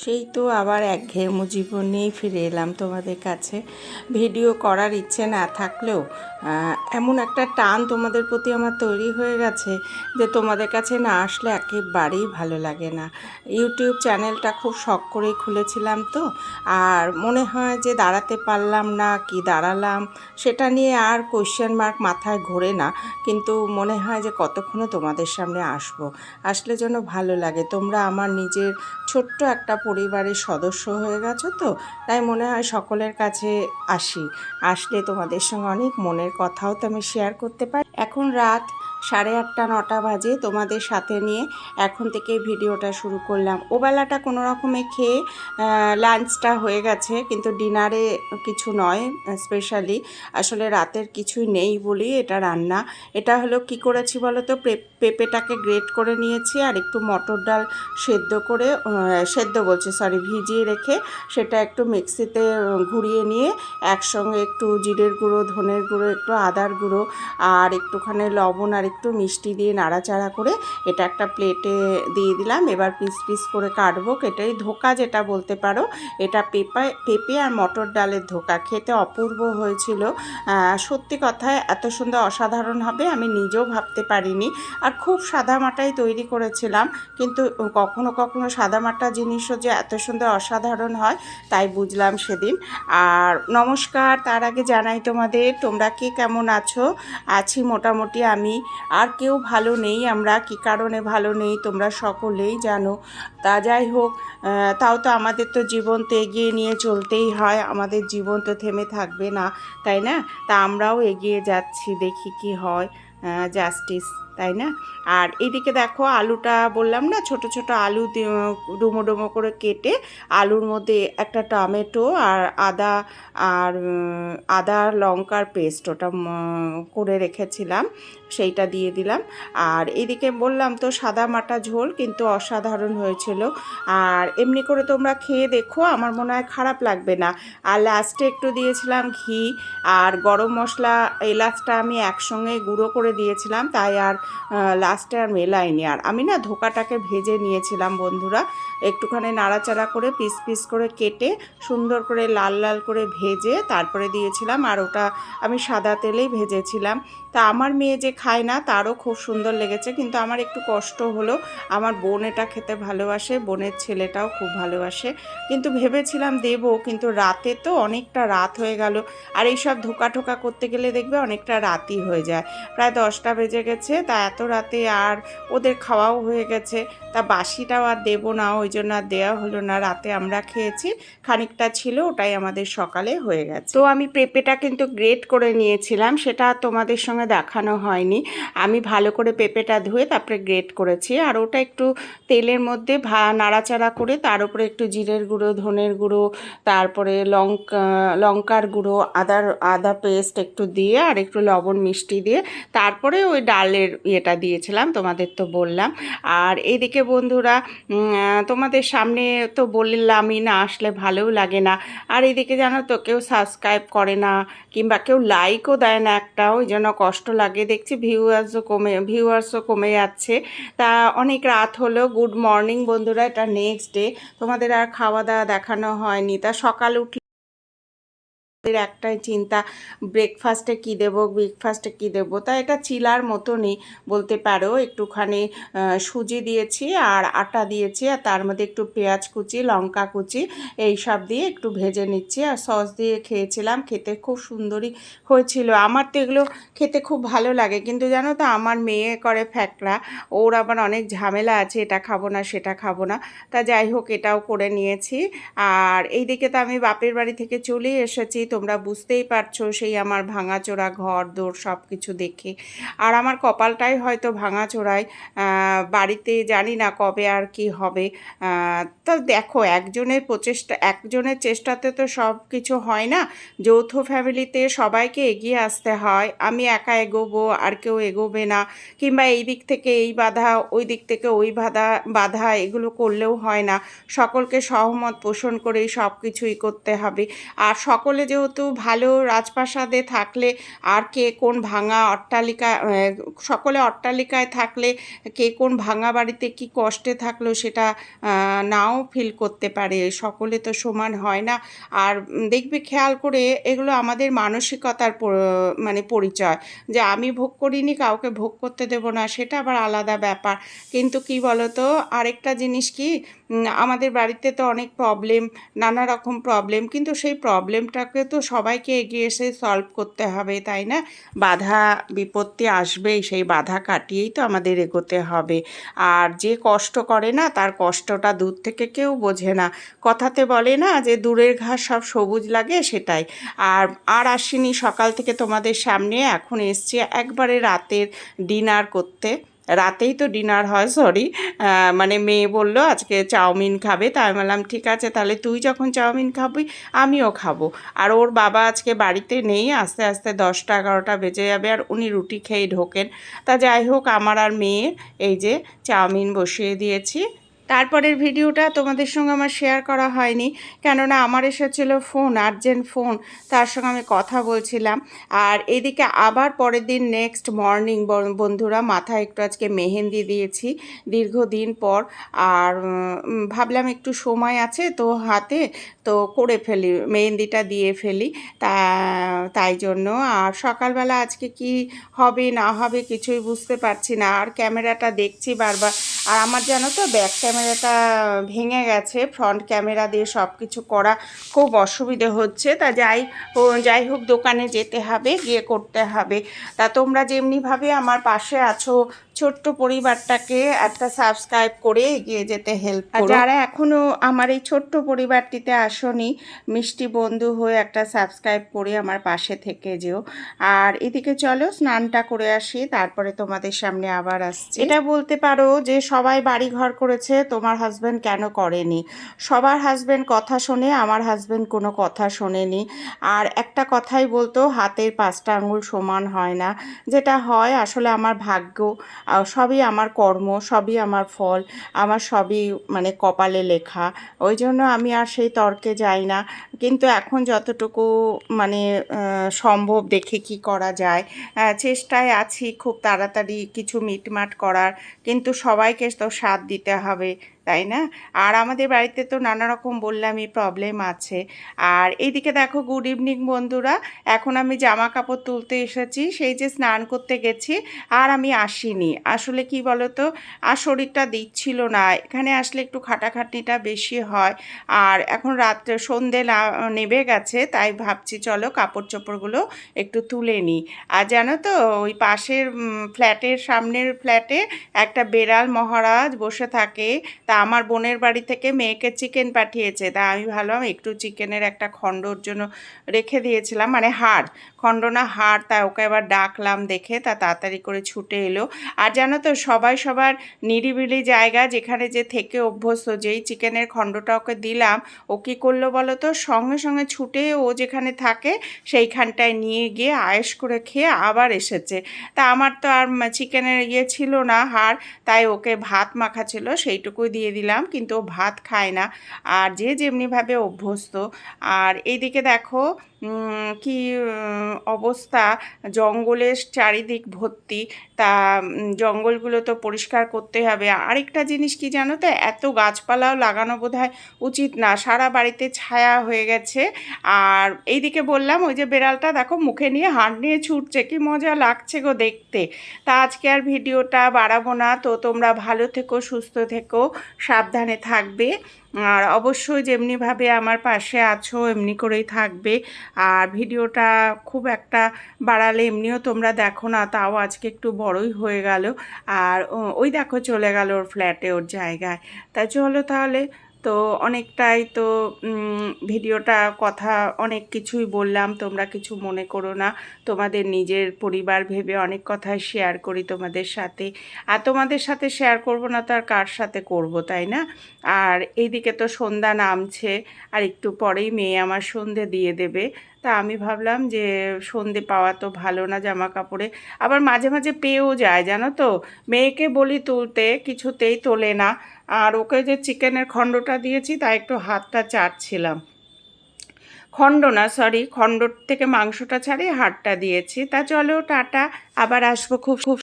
সেই তো আবার একঘেয়েমো জীবন নিয়েই ফিরে এলাম তোমাদের কাছে। ভিডিও করার ইচ্ছে না থাকলেও এমন একটা টান তোমাদের প্রতি আমার তৈরি হয়ে গেছে যে তোমাদের কাছে না আসলে একেবারেই ভালো লাগে না। ইউটিউব চ্যানেলটা খুব শখ করেই খুলেছিলাম তো, আর মনে হয় যে দাঁড়াতে পারলাম না, কি দাঁড়ালাম, সেটা নিয়ে আর কোয়েশ্চেন মার্ক মাথায় ঘোরে না। কিন্তু মনে হয় যে কতক্ষণে তোমাদের সামনে আসব, আসলে যেন ভালো লাগে। তোমরা আমার নিজের ছোট্ট একটা পরিবারের সদস্য হয়ে গেছো তো? তাই মনে হয় সকলের কাছে আসি। আসলে তোমাদের সঙ্গে অনেক মনের কথাও তো আমি শেয়ার করতে পারি। এখন রাত সাড়ে আটটা, নটা বাজে তোমাদের সাথে নিয়ে এখন থেকে ভিডিওটা শুরু করলাম। ওবেলাটা কোনো রকমে খেয়ে লাঞ্চটা হয়ে গেছে, কিন্তু ডিনারে কিছু নয়, স্পেশালি। আসলে রাতের কিছুই নেই বলি এটা রান্না। এটা হলো কি করেছি বলো তো? পেঁপেটাকে গ্রেট করে নিয়েছি আর একটু মটর ডাল সেদ্ধ করে সেদ্ধ বলছি, সরি, ভিজিয়ে রেখে সেটা একটু মিক্সিতে ঘুরিয়ে নিয়ে একসঙ্গে একটু জিরের গুঁড়ো, ধনের গুঁড়ো, একটু আদার গুঁড়ো আর একটুখানি লবণ আর একটু মিষ্টি দিয়ে নাড়াচাড়া করে এটা একটা প্লেটে দিয়ে দিলাম। এবার পিস পিস করে কাটবো। কেটেই ধোকা যেটা বলতে পারো। এটা পেঁপে পেঁপে আর মটর ডালের ধোকা। খেতে অপূর্ব হয়েছিল। সত্যি কথায় এত সুন্দর অসাধারণ হবে আমি নিজেও ভাবতে পারিনি। আর খুব সাদামাটাই তৈরি করেছিলাম। কিন্তু কখনো কখনো সাদামাটা জিনিসও যে এত সুন্দর অসাধারণ হয়, তাই বুঝলাম সেদিন। আর নমস্কার, তার আগে জানাই তোমাদের, তোমরা কে কেমন আছো? আছি মোটামুটি আমি। আর কেউ ভালো নেই, আমরা কি কারণে ভালো নেই তোমরা সকলেই জানো। তা যাই হোক তাও তো আমাদের তো জীবন তো এগিয়ে নিয়ে চলতেই হয়, আমাদের জীবন তো থেমে থাকবে না, তাই না? তা আমরাও এগিয়ে যাচ্ছি, দেখি কি হয় জাস্টিস তাই না? আর এদিকে দেখো আলুটা বললাম না, ছোট ছোট আলু ডুমো ডুমো করে কেটে আলুর মধ্যে একটা টমেটো আর আদা আর আদা লঙ্কার পেস্ট ওটা করে রেখেছিলাম, সেইটা দিয়ে দিলাম। আর এদিকে বললাম তো সাদা মাটা ঝোল কিন্তু অসাধারণ হয়েছিল। আর এমনি করে তোমরা খেয়ে দেখো, আমার মনে হয় খারাপ লাগবে না। আর লাস্টে একটু দিয়েছিলাম ঘি আর গরম মশলা, এলাচটা আমি একসঙ্গে গুঁড়ো করে দিয়েছিলাম, তাই আর লাস্টে আর মেলাইনি আর আমি না ধোকাটাকে ভেজে নিয়েছিলাম বন্ধুরা। একটুখানি নাড়াচাড়া করে পিস পিস করে কেটে সুন্দর করে লাল লাল করে ভেজে তারপরে দিয়েছিলাম। আর ওটা আমি সাদা তেলেই ভেজেছিলাম। তা আমার মেয়ে যে খায় না, তারও খুব সুন্দর লেগেছে। কিন্তু আমার একটু কষ্ট হলো। আমার বোন এটা খেতে ভালোবাসে, বোনের ছেলেটাও খুব ভালোবাসে। কিন্তু ভেবেছিলাম দেবো, কিন্তু রাতে তো অনেকটা রাত হয়ে গেল। আর এইসব ধোকা ঠোকা করতে গেলে দেখবে অনেকটা রাতই হয়ে যায়। প্রায় দশটা বেজে গেছে তা এত রাতে আর ওদের খাওয়াও হয়ে গেছে। তা বাসিটাও আর দেবো না, ওই জন্য আর দেওয়া হলো না। রাতে আমরা খেয়েছি, খানিকটা ছিল, ওটাই আমাদের সকালে হয়ে গেছে। তো আমি পেঁপেটা কিন্তু গ্রেট করে নিয়েছিলাম, সেটা তোমাদের সঙ্গে দেখানো হয়নি। আমি ভালো করে পেঁপেটা ধুয়ে তারপরে গ্রেট করেছি। আর ওটা একটু তেলের মধ্যে ভা, নাড়াচাড়া করে তার উপরে একটু জিরের গুঁড়ো, ধনের গুঁড়ো, তারপরে লঙ্কা, লঙ্কার গুঁড়ো, আদার, আদা পেস্ট একটু দিয়ে আর একটু লবণ মিষ্টি দিয়ে, তারপরে ওই ডালের ইয়েটা দিয়েছিলাম, তোমাদের তো বললাম। আর এইদিকে বন্ধুরা তোমাদের সামনে তো বললামই না, আসলে ভালোও লাগে না। আর এইদিকে জানো তো, কেউ সাবস্ক্রাইব করে না, কিংবা কেউ লাইকও দেয় না একটা, ওই জন্য কষ্ট লাগে। দেখছি ভিউয়ার্সও কমে ভিউয়ার্সও কমে যাচ্ছে। তা অনেক রাত হলো গুড মর্নিং বন্ধুরা, এটা নেক্সট ডে তোমাদের আর খাওয়া দাওয়া দেখানো হয়নি। তা সকাল উঠলে আমাদের একটাই চিন্তা ব্রেকফাস্টে কি দেব ব্রেকফাস্টে কি দেব? তা এটা চিলার মতনই বলতে পারো। একটুখানি সুজি দিয়েছি আর আটা দিয়েছি আর তার মধ্যে একটু পেঁয়াজ কুচি, লঙ্কা কুচি এই সব দিয়ে একটু ভেজে নিচ্ছি আর সস দিয়ে খেয়েছিলাম। খেতে খুব সুন্দরই হয়েছিল। আমার তো এগুলো খেতে খুব ভালো লাগে। কিন্তু জানো তো, আমার মেয়ে করে ফ্যাকড়া। ওর আবার অনেক ঝামেলা আছে, এটা খাব না, সেটা খাব না। তা যাই হোক, এটাও করে নিয়েছি। আর এইদিকে তো আমি বাপের বাড়ি থেকে চলেই এসেছি তোমরা বুঝতেই পারছ সেই আমার ভাঙাচোরা ঘর দৌড় সব কিছু দেখে। আর আমার কপালটাই হয়তো ভাঙাচোরায় বাড়িতে জানি না কবে আর কি হবে। তা দেখো, একজনের প্রচেষ্টা, একজনের চেষ্টাতে তো সব কিছু হয় না। যৌথ ফ্যামিলিতে সবাইকে এগিয়ে আসতে হয়। আমি একা এগোবো, আর কেউ এগোবে না। কিংবা এই দিক থেকে এই বাধা, ওই দিক থেকে ওই বাধা বাধা, এগুলো করলেও হয় না। সকলকে সহমত পোষণ করেই সব কিছুই করতে হবে। আর সকলে যেহেতু মতো ভালো রাজপ্রাসাদে থাকলে আর কে কোন ভাঙা অট্টালিকা সকলে অট্টালিকায় থাকলে কে কোন ভাঙা বাড়িতে কি কষ্টে থাকল সেটা নাও ফিল করতে পারে। সকলে তো সমান হয় না। আর দেখবে খেয়াল করে এগুলো আমাদের মানসিকতার মানে পরিচয়। যে আমি ভোগ করিনি, কাউকে ভোগ করতে দেব না, সেটা আবার আলাদা ব্যাপার। কিন্তু কি বলতো, আরেকটা জিনিস কি আমাদের বাড়িতে তো অনেক প্রবলেম নানা রকম প্রবলেম কিন্তু সেই প্রবলেমটাকে তো সবাইকে এগিয়ে এসে সলভ করতে হবে, তাই না? বাধা বিপত্তি আসবেই, সেই বাধা কাটিয়েই তো আমাদের এগোতে হবে। আর যে কষ্ট করে না, তার কষ্টটা দূর থেকে কেউ বোঝে না। কথাতে বলে না যে দূরের ঘাস সব সবুজ লাগে সেটাই। আর আর আসিনি সকাল থেকে তোমাদের সামনে, এখন এসছি একবারে রাতের ডিনার করতে। রাতেই তো ডিনার হয় সরি মানে মেয়ে বলল, আজকে চাউমিন খাবে। তাই আমি বললাম, ঠিক আছে, তাহলে তুই যখন চাউমিন খাবি, আমিও খাব। আর ওর বাবা আজকে বাড়িতে নেই, আস্তে আস্তে দশটা এগারোটা বেজে যাবে, আর উনি রুটি খেয়ে ঢোকেন। তা যাই হোক, আমার আর মেয়ে এই যে চাউমিন বসিয়ে দিয়েছি। তারপরের ভিডিওটা তোমাদের সঙ্গে আমার শেয়ার করা হয়নি, কেননা আমার এসেছিল ফোন আর্জেন্ট ফোন তার সঙ্গে আমি কথা বলছিলাম। আর এদিকে আবার পরের দিন নেক্সট মর্নিং বন্ধুরা মাথায় একটু আজকে মেহেন্দি দিয়েছি, দীর্ঘদিন পর। আর ভাবলাম একটু সময় আছে তো হাতে তো করে ফেলি, মেহেন্দিটা দিয়ে ফেলি, তা, তাই জন্য। আর সকালবেলা আজকে কি হবে, না হবে কিছুই বুঝতে পারছি না। আর ক্যামেরাটা দেখছি বারবার। আর আমার জানো তো ব্যাক ক্যামেরাটা ভেঙে গেছে ফ্রন্ট ক্যামেরা দিয়ে সব কিছু করা খুব অসুবিধে হচ্ছে। তা যাই যাই হোক দোকানে যেতে হবে, গিয়ে করতে হবে। তা তোমরা যেমনিভাবে আমার পাশে আছো ছোট্ট পরিবারটাকে একটা সাবস্ক্রাইব করে এগিয়ে যেতে হেল্প করো যারা এখনও আমার এই ছোট্ট পরিবারটিতে আসনি মিষ্টি বন্ধু হয়ে একটা সাবস্ক্রাইব করে আমার পাশে থেকে যেও। আর এদিকে চলো স্নানটা করে আসি তারপরে তোমাদের সামনে আবার আসছি। এটা বলতে পারো যে সবাই বাড়ি ঘর করেছে তোমার হাজব্যান্ড কেন করেনি? সবার হাজবেন্ড কথা শোনে আমার হাজবেন্ড কোনো কথা শোনেনি। আর একটা কথাই বলতো হাতের পাঁচটা আঙুল সমান হয় না। যেটা হয় আসলে আমার ভাগ্য। সবই আমার কর্ম, সবই আমার ফল, আমার সবই মানে কপালে লেখা। ওই জন্য আমি আর সেই তর্কে যাই না। কিন্তু এখন যতটুকু মানে সম্ভব দেখে কি করা যায়। চেষ্টায় আছি খুব তাড়াতাড়ি কিছু মিটমাট করার। কিন্তু সবাইকে তো সাথ দিতে হবে। তাই না? আর আমাদের বাড়িতে তো নানা রকম বললামই প্রবলেম আছে। আর এইদিকে দেখো গুড ইভিনিং বন্ধুরা। এখন আমি জামা কাপড় তুলতে এসেছি, সেই যে স্নান করতে গেছি, আর আমি আসিনি। আসলে কি বলো তো আর শরীরটা দিচ্ছিল না। এখানে আসলে একটু খাটাখাটনিটা বেশি হয়। আর এখন রাত্রে সন্ধে না- নেবে গেছে, তাই ভাবছি চলো কাপড় চোপড়গুলো একটু তুলে নিই আর জানো তো, ওই পাশের ফ্ল্যাটের সামনের ফ্ল্যাটে একটা বেড়াল মহারাজ বসে থাকে। তা আমার বোনের বাড়ি থেকে মেয়েকে চিকেন পাঠিয়েছে। তা আমি ভাবলাম একটু চিকেনের একটা খণ্ডর জন্য রেখে দিয়েছিলাম মানে হাড়। খণ্ড না হাড়, তা ওকে এবার ডাকলাম দেখে, তা তাড়াতাড়ি করে ছুটে এলো। আর জানো তো, সবাই সবার নিরিবিলি জায়গা, যেখানে যে থেকে অভ্যস্ত, যেই চিকেনের খণ্ডটা ওকে দিলাম, ও কী করল বলো তো, সঙ্গে সঙ্গে ছুটে ও যেখানে থাকে, সেইখানটায় নিয়ে গিয়ে আয়েস করে খেয়ে আবার এসেছে। তা আমার তো আর চিকেনের ইয়ে ছিল না, হাড়, তাই ওকে ভাত মাখা ছিল, সেইটুকুই দিয়ে দিলাম কিন্তু ভাত খায় না। আর যে যেমনিভাবে অভ্যস্ত আর এইদিকে দেখো কি অবস্থা? জঙ্গলের চারিদিক ভর্তি। তা জঙ্গলগুলো তো পরিষ্কার করতে হবে। আরেকটা জিনিস কি জানো তো? এত গাছপালাও লাগানো বোধহয় উচিত না। সারা বাড়িতে ছায়া হয়ে গেছে। আর এইদিকে বললাম, ওই যে বেড়ালটা দেখো, মুখে নিয়ে হাঁট নিয়ে ছুটছে। কি মজা লাগছে গো দেখতে। তা আজকে আর ভিডিওটা বাড়াবো না। তো তোমরা ভালো থেকো, সুস্থ থেকো, সাবধানে থাকবে। আর অবশ্যই যেমনিভাবে আমার পাশে আছো, এমনি করেই থাকবে। আর ভিডিওটা খুব একটা বাড়ালে এমনিও তোমরা দেখো না, তাও আজকে একটু বড়ই হয়ে গেল। আর ওই দেখো চলে গেল ওর ফ্ল্যাটে ওর জায়গায়। তা চলো তাহলে তো অনেকটাই তো ভিডিওটা, কথা অনেক কিছুই বললাম, তোমরা কিছু মনে করো না। তোমাদের নিজের পরিবার ভেবে অনেক কথাই শেয়ার করি তোমাদের সাথে। আর তোমাদের সাথে শেয়ার করব না তো আর কার সাথে করব, তাই না? আর এইদিকে তো সন্ধ্যা নামছে, আর একটু পরেই মেয়ে আমার সন্ধে দিয়ে দেবে। তা আমি ভাবলাম যে সন্ধে পাওয়া তো ভালো না জামা কাপড়ে আবার মাঝে মাঝে পেয়েও যায়, জানো তো? মেয়েকে বলি তুলতে, কিছুতেই তোলে না। আর ওকে যে চিকেনের খণ্ডটা দিয়েছি তা একটু হাতটা চাটছিলাম। খণ্ড না সরি খণ্ডর থেকে মাংসটা ছাড়িয়ে হাড়টা দিয়েছি। তা চলো, টাটা, আবার আসব খুব খুব